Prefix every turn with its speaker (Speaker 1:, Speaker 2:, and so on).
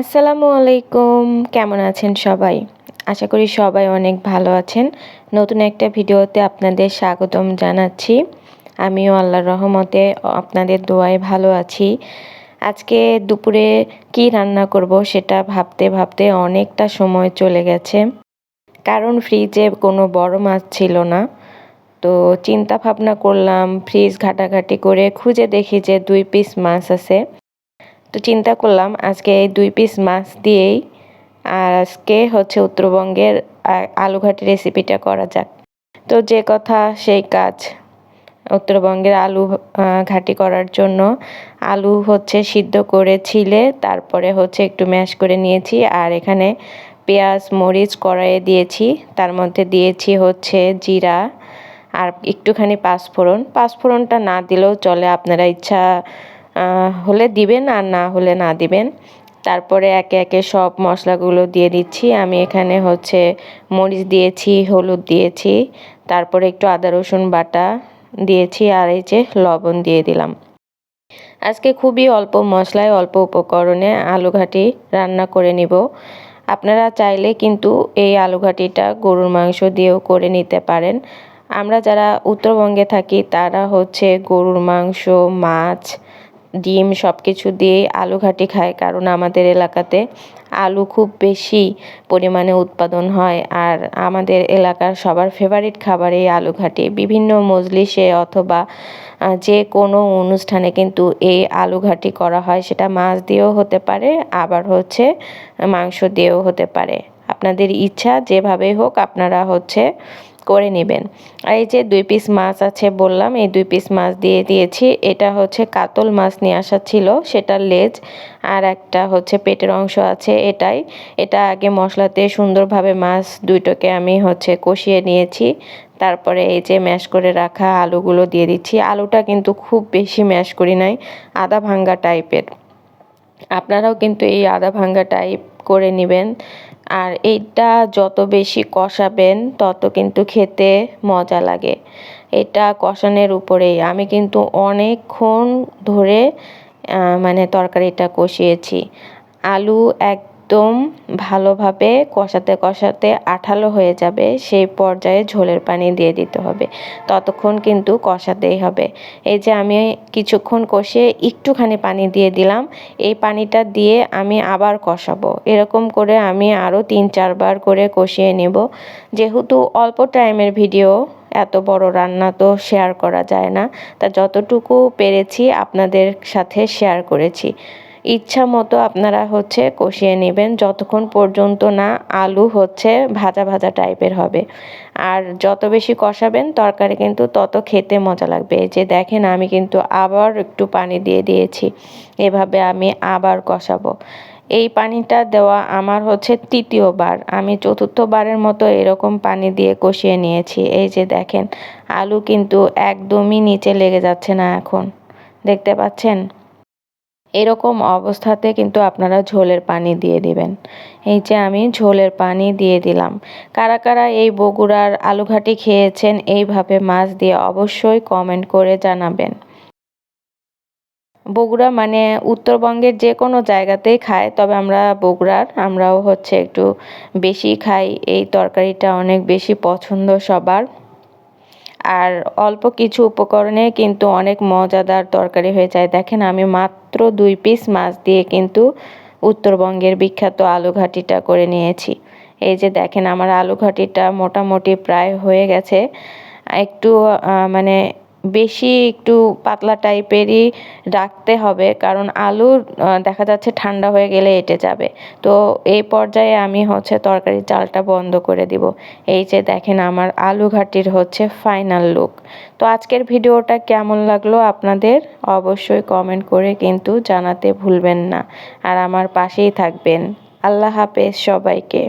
Speaker 1: আসসালামু আলাইকুম। কেমন আছেন সবাই? আশা করি সবাই অনেক ভালো আছেন। নতুন একটা ভিডিওতে আপনাদের স্বাগতম জানাচ্ছি। আমিও আল্লাহর রহমতে আপনাদের দোয়ায় ভালো আছি। আজকে দুপুরে কি রান্না করব সেটা ভাবতে ভাবতে অনেকটা সময় চলে গেছে। কারণ ফ্রিজে কোনো বড় মাছ ছিল না। তো চিন্তা ভাবনা করলাম, ফ্রিজ ঘাটাঘাটি করে খুঁজে দেখি যে দুই পিস মাছ আছে। তো চিন্তা করলাম আজকে এই দুই পিস মাছ দিয়েই আর আজকে হচ্ছে উত্তরবঙ্গের আলুঘাটি রেসিপিটা করা যাক। তো যে কথা সেই কাজ। উত্তরবঙ্গের আলু ঘাটি করার জন্য আলু হচ্ছে সিদ্ধ করে ছিলে, তারপরে হচ্ছে একটু ম্যাশ করে নিয়েছি আর এখানে পেঁয়াজ, মরিচ কড়াইয়ে দিয়েছি। তার মধ্যে দিয়েছি হচ্ছে জিরা আর একটুখানি পাঁচফোড়ন। পাঁচফোড়নটা না দিলেও চলে, আপনারা ইচ্ছা হলে দিবেন আর না হলে না দিবেন। তারপরে একে একে সব মশলাগুলো দিয়ে দিচ্ছি। আমি এখানে হচ্ছে মরিচ দিয়েছি, হলুদ দিয়েছি, তারপরে একটু আদা, রসুন বাটা দিয়েছি আর এই যে লবণ দিয়ে দিলাম। আজকে খুবই অল্প মশলায়, অল্প উপকরণে আলু ঘাটি রান্না করে নিব। আপনারা চাইলে কিন্তু এই আলু ঘাটিটা গরুর মাংস দিয়েও করে নিতে পারেন। আমরা যারা উত্তরবঙ্গে থাকি, তারা হচ্ছে গরুর মাংস, মাছ ডিম সব কিছু দিয়েই আলু ঘাটি খায়, কারণ আমাদের এলাকাতে আলু খুব বেশি পরিমাণে উৎপাদন হয়। আর আমাদের এলাকার সবার ফেভারিট খাবার এই আলু ঘাটি। বিভিন্ন মজলিসে অথবা যে কোনো অনুষ্ঠানে কিন্তু এই আলু ঘাটি করা হয়। সেটা মাছ দিয়েও হতে পারে, আবার হচ্ছে মাংস দিয়েও হতে পারে। আপনাদের ইচ্ছা যেভাবেই হোক, আপনারা হচ্ছে করে নেবেন। আর এই যে দুই পিস মাছ আছে বললাম, এই দুই পিস মাছ দিয়ে দিয়েছি। এটা হচ্ছে কাতল মাছ নিয়ে আসা ছিল, সেটার লেজ। আর একটা হচ্ছে পেটের অংশ আছে এটাই। এটা আগে মশলাতে সুন্দরভাবে মাছ দুইটোকে আমি হচ্ছে কষিয়ে নিয়েছি। তারপরে এই যে ম্যাশ করে রাখা আলুগুলো দিয়ে দিচ্ছি। আলুটা কিন্তু খুব বেশি ম্যাশ করি নাই, আদা ভাঙ্গা টাইপের আপনারাও কিন্তু এই আদা ভাঙ্গা টাইপ করে নেবেন। আর এটা যত বেশি কষাবেন, তত কিন্তু খেতে মজা লাগে। এটা কষানোর উপরেই। আমি কিন্তু অনেকক্ষণ ধরে মানে তরকারিটা কষিয়েছি। আলু এক একদম ভালোভাবে কষাতে কষাতে আঠালো হয়ে যাবে, সেই পর্যায়ে ঝোলের পানি দিয়ে দিতে হবে। ততক্ষণ কিন্তু কষাতেই হবে। এই যে আমি কিছুক্ষণ কষিয়ে একটুখানি পানি দিয়ে দিলাম, এই পানিটা দিয়ে আমি আবার কষাবো। এরকম করে আমি আরও তিন চারবার করে কষিয়ে নেব। যেহেতু অল্প টাইমের ভিডিও, এত বড় রান্না তো শেয়ার করা যায় না। তা যতটুকু পেরেছি আপনাদের সাথে শেয়ার করেছি। ইচ্ছা মতো আপনারা হচ্ছে কষিয়ে নেবেন। যতক্ষণ পর্যন্ত না আলু হচ্ছে ভাজা ভাজা টাইপের হবে। আর যত বেশি কষাবেন তরকারি কিন্তু তত খেতে মজা লাগবে। যে দেখেন আমি কিন্তু আবার একটু পানি দিয়ে দিয়েছি। এভাবে আমি আবার কষাবো। এই পানিটা দেওয়া আমার হচ্ছে তৃতীয়বার আমি চতুর্থবারের মতো এরকম পানি দিয়ে কষিয়ে নিয়েছি। এই যে দেখেন, আলু কিন্তু একদমই নিচে লেগে যাচ্ছে না এখন। দেখতে পাচ্ছেন? এরকম অবস্থাতে কিন্তু আপনারা ঝোলের পানি দিয়ে দিবেন। এই যে আমি ঝোলের পানি দিয়ে দিলাম। কারা কারা এই বগুড়ার আলুঘাটি খেয়েছেন এইভাবে মাছ দিয়ে অবশ্যই কমেন্ট করে জানাবেন। বগুড়া মানে উত্তরবঙ্গের যে কোনো জায়গাতেই খায়, তবে আমরা বগুড়ার, আমরাও হচ্ছে একটু বেশি খাই। এই তরকারিটা অনেক বেশি পছন্দ সবার। আর অল্প কিছু উপকরণে কিন্তু অনেক মজাদার তরকারি হয়ে যায়। দেখেন, আমি মাত্র দুই পিস মাছ দিয়ে কিন্তু উত্তরবঙ্গের বিখ্যাত আলু ঘাটিটা করে নিয়েছি। এই যে দেখেন, আমার আলু ঘাটিটা মোটামুটি প্রায় হয়ে গেছে। একটু মানে বেশি একটু পাতলা টাইপেরই রাখতে হবে, কারণ আলু দেখা যাচ্ছে ঠান্ডা হয়ে গেলে এঁটে যাবে। তো এই পর্যায়ে আমি হচ্ছে তরকারির চালটা বন্ধ করে দিব। এই যে দেখেন আমার আলু ঘাটির হচ্ছে ফাইনাল লুক তো আজকের ভিডিওটা কেমন লাগল আপনাদের? অবশ্যই কমেন্ট করে কিন্তু জানাতে ভুলবেন না। আর আমার পাশেই থাকবেন। আল্লাহ হাফেজ সবাইকে।